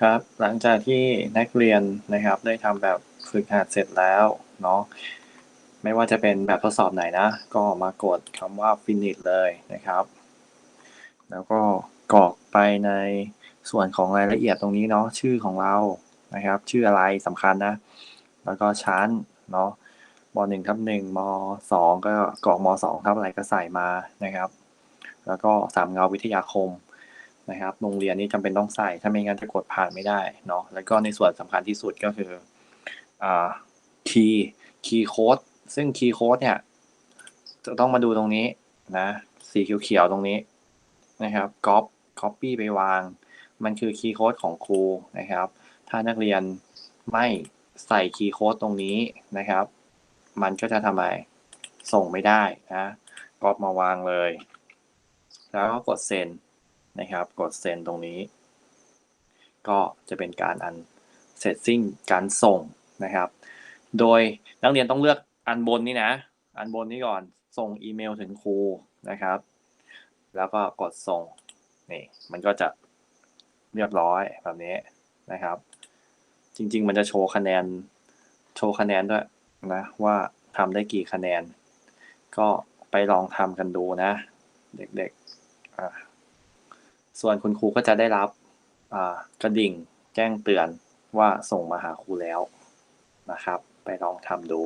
ครับ หลังจากที่นักเรียนนะครับ ได้ทำแบบฝึกหัดเสร็จแล้วเนาะไม่ว่าจะเป็นแบบทดสอบไหนนะ ก็มากดคำว่า finish เลยนะครับ แล้วก็กรอกไปในส่วนของรายละเอียดตรงนี้เนาะชื่อของเรานะครับ ชื่ออะไรสำคัญนะ แล้วก็ชั้นเนาะมหนึ่งทับหนึ่งมสองก็กรอกมสองทับอะไรก็ใส่มานะครับ แล้วก็สามเงาวิทยาคม นะครับ โรงเรียนนี้จำเป็นต้องใส่ ถ้าไม่งั้นจะกดผ่านไม่ได้เนาะ แล้วก็ในส่วนสำคัญที่สุดก็คืออ่าคีย์คีย์โค้ดซึ่งคีย์โค้ดเนี่ยจะต้องมาดูตรงนี้นะสีเขียวๆตรงนี้นะครับก๊อปก๊อปปี้ไปวาง มันคือคีย์โค้ดของครูนะครับ ถ้านักเรียนไม่ใส่คีย์โค้ดตรงนี้นะครับ มันก็จะทำไมส่งไม่ได้นะก๊อปมาวางเลย แล้วก็กดเซ็น นะครับ กดเซ็นตรงนี้ ก็จะเป็นการอันเสร็จสิ้นการส่งนะครับ โดยนักเรียนต้องเลือกอันบนนี้นะ อันบนนี้ก่อนส่งอีเมลถึงครูนะครับ แล้วก็กดส่งนี่มันก็จะเรียบร้อยแบบนี้นะครับ จริง ๆ มันจะโชว์คะแนนโชว์คะแนนด้วยนะว่าทำได้กี่คะแนน ก็ไปลองทำกันดูนะ เด็กๆอ่า ส่วนคุณครูก็จะได้รับกระดิ่งแจ้งเตือนว่าส่งมาหาครูแล้วนะครับ ไปลองทำดู